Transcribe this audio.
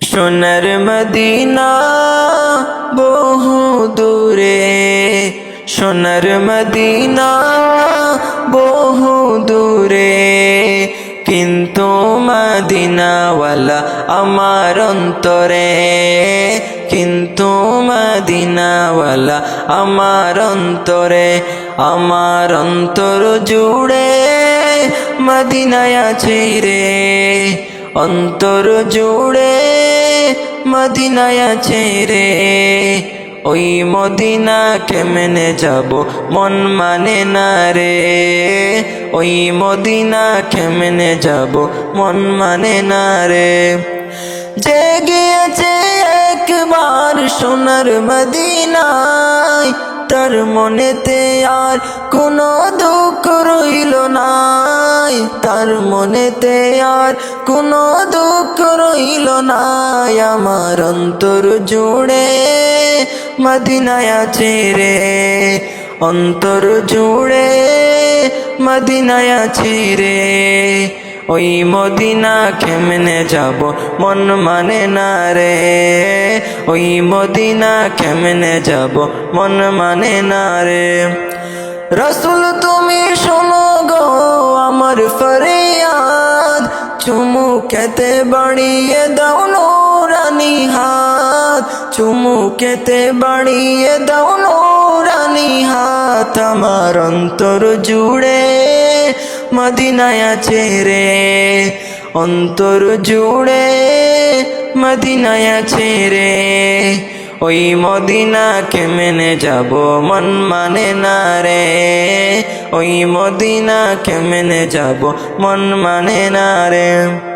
সোনার মদিনা বহু দূরে, সোনার মদিনা বহু দূরে। কিন্তু মদিনাওয়ালা আমার অন্তরে, কিন্তু মদিনাওয়ালা আমার অন্তরে, আমার অন্তর জুড়ে মদিনায় আছে রে। অন্তর জুড়ে মদিনায় আছে রে। ওই মদিনা কেমনে যাব মন মানে না রে। ওই মদিনা কেমনে যাব মন মানে না রে। যে গিয়েছে একবার সোনার মদিনায়। তার মনেতে আর কোনো দুঃখ রইল নাই। তার মনেতে আর কোনো দুঃখ রইল নাই। আমার অন্তর জুড়ে মদিনায় আছে রে। অন্তর জুড়ে মদিনায় আছে রে। ওই মদিনা কেমনে যাব? মন মানে না রে। ওই মদিনা কেমনে যাব? মন মানে না রে। রসুল তুমি শোনো গো, আমার ফরিয়াদ। চুমু খেতে বাড়িয়ে দাও নোরানি হাত। চুমু খেতে বাড়িয়ে দাও নোরানি হাত। আমার অন্তর জুড়ে মদিনায় আছে রে। অন্তর জুড়ে মদিনায় আছে রে। ওই মদিনা কেমনে যাব মন মানে না রে। ওই মদিনা কেমনে যাব মন মানে না রে।